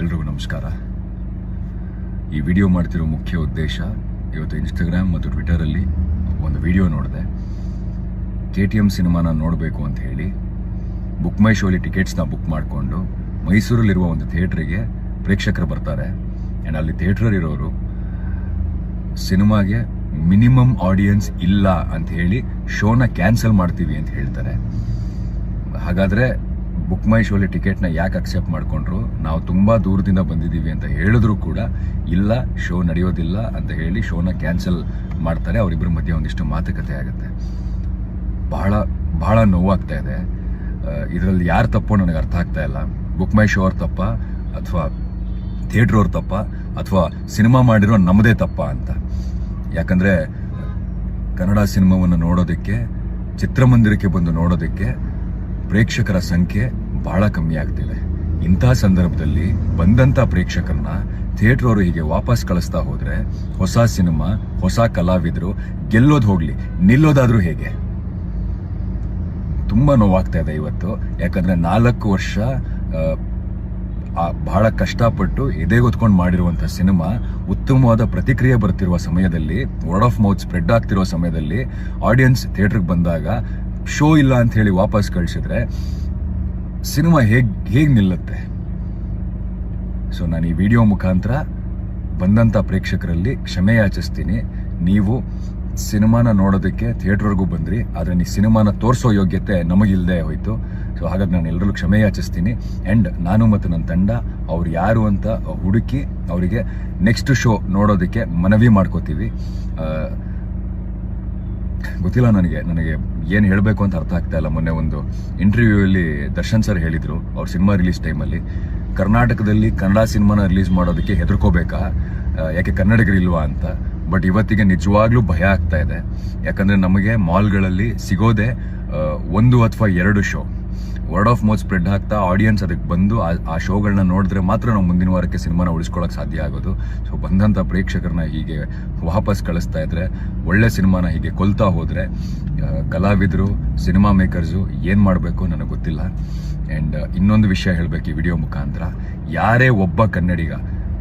ಎಲ್ರಿಗೂ ನಮಸ್ಕಾರ. ಈ ವಿಡಿಯೋ ಮಾಡ್ತಿರೋ ಮುಖ್ಯ ಉದ್ದೇಶ, ಇವತ್ತು ಇನ್ಸ್ಟಾಗ್ರಾಮ್ ಮತ್ತು ಟ್ವಿಟರಲ್ಲಿ ಒಂದು ವಿಡಿಯೋ ನೋಡಿದೆ. ಕೆ ಟಿ ಎಂ ಸಿನಿಮಾನ ನೋಡಬೇಕು ಅಂತ ಹೇಳಿ ಬುಕ್ ಮೈ ಶೋಲಿ ಟಿಕೆಟ್ಸ್ನ ಬುಕ್ ಮಾಡಿಕೊಂಡು, ಮೈಸೂರಲ್ಲಿರುವ ಒಂದು ಥಿಯೇಟ್ರಿಗೆ ಪ್ರೇಕ್ಷಕರು ಬರ್ತಾರೆ. ಆ್ಯಂಡ್ ಅಲ್ಲಿ ಥಿಯೇಟ್ರಲ್ಲಿರೋರು ಸಿನಿಮಾಗೆ ಮಿನಿಮಮ್ ಆಡಿಯನ್ಸ್ ಇಲ್ಲ ಅಂತ ಹೇಳಿ ಶೋನ ಕ್ಯಾನ್ಸಲ್ ಮಾಡ್ತೀವಿ ಅಂತ ಹೇಳ್ತಾರೆ. ಹಾಗಾದ್ರೆ ಬುಕ್ ಮೈ ಶೋಲಿ ಟಿಕೆಟ್ನ ಯಾಕೆ ಅಕ್ಸೆಪ್ಟ್ ಮಾಡ್ಕೊಂಡ್ರು? ನಾವು ತುಂಬಾ ದೂರದಿಂದ ಬಂದಿದ್ದೀವಿ ಅಂತ ಹೇಳಿದ್ರು ಕೂಡ ಇಲ್ಲ, ಶೋ ನಡೆಯೋದಿಲ್ಲ ಅಂತ ಹೇಳಿ ಶೋನ ಕ್ಯಾನ್ಸಲ್ ಮಾಡ್ತಾರೆ. ಅವರಿಬ್ಬರ ಮಧ್ಯೆ ಒಂದಿಷ್ಟು ಮಾತುಕತೆ ಆಗುತ್ತೆ. ಬಹಳ ಬಹಳ ನೋವಾಗ್ತಾ ಇದೆ. ಇದರಲ್ಲಿ ಯಾರು ತಪ್ಪೋ ನನಗೆ ಅರ್ಥ ಆಗ್ತಾ ಇಲ್ಲ. ಬುಕ್ ಮೈ ಶೋ ಅವ್ರ ತಪ್ಪ ಅಥವಾ ಥಿಯೇಟ್ರ್ ಅವ್ರ ತಪ್ಪ ಅಥವಾ ಸಿನಿಮಾ ಮಾಡಿರೋ ನಮ್ಮದೇ ತಪ್ಪ ಅಂತ. ಯಾಕಂದ್ರೆ ಕನ್ನಡ ಸಿನಿಮಾವನ್ನು ನೋಡೋದಕ್ಕೆ, ಚಿತ್ರಮಂದಿರಕ್ಕೆ ಬಂದು ನೋಡೋದಕ್ಕೆ, ಪ್ರೇಕ್ಷಕರ ಸಂಖ್ಯೆ ಬಹಳ ಕಮ್ಮಿ ಆಗ್ತಿದೆ ಇಂಥ ಸಂದರ್ಭದಲ್ಲಿ ಬಂದಂತ ಪ್ರೇಕ್ಷಕರನ್ನ ಥಿಯೇಟರ್ ಅವರು ಹೀಗೆ ವಾಪಸ್ ಕಳಿಸ್ತಾ ಹೋದ್ರೆ ಹೊಸ ಸಿನಿಮಾ, ಹೊಸ ಕಲಾವಿದರು ಗೆಲ್ಲೋದು ಹೋಗ್ಲಿ, ನಿಲ್ಲೋದಾದ್ರೂ ಹೇಗೆ? ತುಂಬಾ ನೋವಾಗ್ತಾ ಇದೆ ಇವತ್ತು. ಯಾಕಂದ್ರೆ ನಾಲ್ಕು ವರ್ಷ ಬಹಳ ಕಷ್ಟಪಟ್ಟು ಎದೆಗೊತ್ಕೊಂಡು ಮಾಡಿರುವಂತಹ ಸಿನಿಮಾ, ಉತ್ತಮವಾದ ಪ್ರತಿಕ್ರಿಯೆ ಬರ್ತಿರುವ ಸಮಯದಲ್ಲಿ ವರ್ಡ್ ಆಫ್ ಮೌತ್ ಸ್ಪ್ರೆಡ್ ಆಗ್ತಿರುವ ಸಮಯದಲ್ಲಿ ಆಡಿಯನ್ಸ್ ಥಿಯೇಟರ್ಗೆ ಬಂದಾಗ ಶೋ ಇಲ್ಲ ಅಂತ ಹೇಳಿ ವಾಪಸ್ ಕಳಿಸಿದ್ರೆ ಸಿನಿಮಾ ಹೇಗ್, ಹೇಗೆ ನಿಲ್ಲುತ್ತೆ? ಸೊ ನಾನು ಈ ವಿಡಿಯೋ ಮುಖಾಂತರ ಬಂದಂತ ಪ್ರೇಕ್ಷಕರಲ್ಲಿ ಕ್ಷಮೆ ಯಾಚಿಸ್ತೀನಿ. ನೀವು ಸಿನಿಮಾನ ನೋಡೋದಕ್ಕೆ ಥಿಯೇಟ್ರ್ವರೆಗೂ ಬಂದ್ರಿ, ಆದರೆ ನೀವು ಸಿನಿಮಾನ ತೋರಿಸೋ ಯೋಗ್ಯತೆ ನಮಗಿಲ್ಲದೆ ಹೋಯ್ತು. ಸೊ ಹಾಗಾಗಿ ನಾನು ಎಲ್ಲರಲ್ಲೂ ಕ್ಷಮೆ ಯಾಚಿಸ್ತೀನಿ. ಆ್ಯಂಡ್ ನಾನು ಮತ್ತು ನನ್ನ ತಂಡ, ಅವ್ರು ಯಾರು ಅಂತ ಹುಡುಕಿ ಅವರಿಗೆ ನೆಕ್ಸ್ಟ್ ಶೋ ನೋಡೋದಕ್ಕೆ ಮನವಿ ಮಾಡ್ಕೋತೀವಿ. ಗೊತ್ತಿಲ್ಲ ನನಗೆ. ನನಗೆ ಏನು ಹೇಳಬೇಕು ಅಂತ ಅರ್ಥ ಆಗ್ತಾ ಇಲ್ಲ. ಮೊನ್ನೆ ಒಂದು ಇಂಟರ್ವ್ಯೂ ಅಲ್ಲಿ ದರ್ಶನ್ ಸರ್ ಹೇಳಿದರು, ಅವ್ರ ಸಿನಿಮಾ ರಿಲೀಸ್ ಟೈಮಲ್ಲಿ ಕರ್ನಾಟಕದಲ್ಲಿ ಕನ್ನಡ ಸಿನಿಮಾನ ರಿಲೀಸ್ ಮಾಡೋದಕ್ಕೆ ಹೆದರ್ಕೋಬೇಕಾ? ಯಾಕೆ ಕನ್ನಡಿಗರು ಇಲ್ವಾ ಅಂತ? ಬಟ್ ಇವತ್ತಿಗೆ ನಿಜವಾಗ್ಲೂ ಭಯ ಆಗ್ತಾ ಇದೆ. ಯಾಕಂದ್ರೆ ನಮಗೆ ಮಾಲ್ಗಳಲ್ಲಿ ಸಿಗೋದೆ ಒಂದು ಅಥವಾ ಎರಡು show word of mouth spread ಆಗ್ತಾ ಆಡಿಯನ್ಸ್ ಅದಕ್ಕೆ ಬಂದು ಆ- ಶೋಗಳನ್ನ ನೋಡಿದ್ರೆ ಮಾತ್ರ ನಾವು ಮುಂದಿನ ವಾರಕ್ಕೆ ಸಿನಿಮಾನ ಉಳಿಸ್ಕೊಳ್ಳೋಕೆ ಸಾಧ್ಯ ಆಗೋದು. ಸೊ ಬಂದಂಥ ಪ್ರೇಕ್ಷಕರನ್ನ ಹೀಗೆ ವಾಪಸ್ ಕಳಿಸ್ತಾ ಇದ್ರೆ, ಒಳ್ಳೆ ಸಿನಿಮಾನ ಹೀಗೆ ಕೊಲ್ತಾ ಹೋದರೆ ಕಲಾವಿದರು ಸಿನಿಮಾ ಮೇಕರ್ಸು ಏನು ಮಾಡಬೇಕು ನನಗೆ ಗೊತ್ತಿಲ್ಲ. ಆ್ಯಂಡ್ ಇನ್ನೊಂದು ವಿಷಯ ಹೇಳಬೇಕು ಈ ವಿಡಿಯೋ ಮುಖಾಂತರ. ಯಾರೇ ಒಬ್ಬ ಕನ್ನಡಿಗ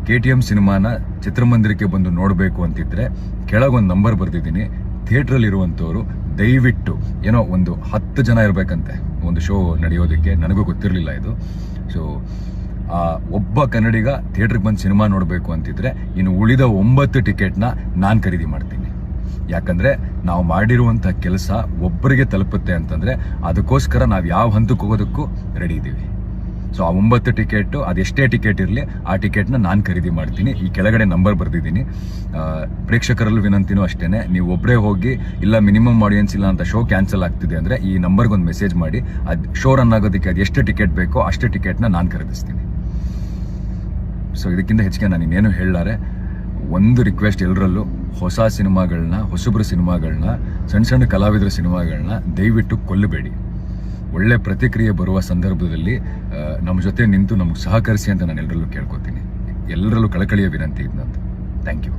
ಕೆ ಟಿ ಎಂ ಸಿನಿಮಾನ ಚಿತ್ರಮಂದಿರಕ್ಕೆ ಬಂದು ನೋಡಬೇಕು ಅಂತಿದ್ರೆ, ಕೆಳಗೊಂದು ನಂಬರ್ ಬರೆದಿದ್ದೀನಿ. ಥಿಯೇಟ್ರಲ್ಲಿ ಇರುವಂಥವ್ರು ದಯವಿಟ್ಟು ಏನೋ ಒಂದು ಹತ್ತು ಜನ ಇರಬೇಕಂತೆ ಒಂದು ಶೋ ನಡೆಯೋದಕ್ಕೆ ನನಗೂ ಗೊತ್ತಿರಲಿಲ್ಲ ಇದು. ಸೊ ಆ ಒಬ್ಬ ಕನ್ನಡಿಗ ಥಿಯೇಟ್ರಿಗೆ ಬಂದು ಸಿನಿಮಾ ನೋಡಬೇಕು ಅಂತಿದ್ರೆ ಇನ್ನು ಉಳಿದ ಒಂಬತ್ತು ಟಿಕೆಟ್ನ ನಾನು ಖರೀದಿ ಮಾಡ್ತೀನಿ. ಯಾಕಂದರೆ ನಾವು ಮಾಡಿರುವಂಥ ಕೆಲಸ ಒಬ್ಬರಿಗೆ ತಲುಪುತ್ತೆ ಅಂತಂದರೆ ಅದಕ್ಕೋಸ್ಕರ ನಾವು ಯಾವ ಹಂತಕ್ಕೆ ಹೋಗೋದಕ್ಕೂ ರೆಡಿ ಇದ್ದೀವಿ ಸೊ ಆ ಒಂಬತ್ತು ಟಿಕೆಟ್ ಅದೆಷ್ಟೇ ಟಿಕೆಟ್ ಇರಲಿ, ಆ ಟಿಕೆಟ್ನ ನಾನು ಖರೀದಿ ಮಾಡ್ತೀನಿ. ಈ ಕೆಳಗಡೆ ನಂಬರ್ ಬರೆದಿದ್ದೀನಿ. ಪ್ರೇಕ್ಷಕರಲ್ಲೂ ವಿನಂತಿನೂ ಅಷ್ಟೇ ನೀವು ಒಬ್ಬರೇ ಹೋಗಿ, ಇಲ್ಲ ಮಿನಿಮಮ್ ಆಡಿಯನ್ಸ್ ಇಲ್ಲ ಅಂತ ಶೋ ಕ್ಯಾನ್ಸಲ್ ಆಗ್ತಿದೆ ಅಂದರೆ ಈ ನಂಬರ್ಗೆ ಒಂದು ಮೆಸೇಜ್ ಮಾಡಿ, ಅದು ಶೋ ರನ್ ಆಗೋದಕ್ಕೆ ಅದು ಎಷ್ಟು ಟಿಕೆಟ್ ಬೇಕೋ ಅಷ್ಟು ಟಿಕೆಟ್ನ ನಾನು ಖರೀದಿಸ್ತೀನಿ. ಸೊ ಇದಕ್ಕಿಂತ ಹೆಚ್ಚಿಗೆ ನಾನು ಇನ್ನೇನು ಹೇಳಲಾರೆ, ಒಂದು ರಿಕ್ವೆಸ್ಟ್ ಎಲ್ಲರಲ್ಲೂ ಹೊಸ ಸಿನಿಮಾಗಳನ್ನ ಹೊಸಬ್ರ ಸಿನಿಮಾಗಳನ್ನ ಸಣ್ಣ ಸಣ್ಣ ಕಲಾವಿದರ ಸಿನಿಮಾಗಳನ್ನ ದಯವಿಟ್ಟು ಕೊಲ್ಲಬೇಡಿ. ಒಳ್ಳೆ ಪ್ರತಿಕ್ರಿಯೆ ಬರುವ ಸಂದರ್ಭದಲ್ಲಿ ನಮ್ಮ ಜೊತೆ ನಿಂತು ನಮಗೆ ಸಹಕರಿಸಿ ಅಂತ ನಾನು ಎಲ್ಲರಲ್ಲೂ ಕೇಳ್ಕೊತೀನಿ. ಎಲ್ಲರಲ್ಲೂ ಕಳಕಳಿಯ ವಿನಂತಿ ಇದ್ದಂತ ಥ್ಯಾಂಕ್ ಯು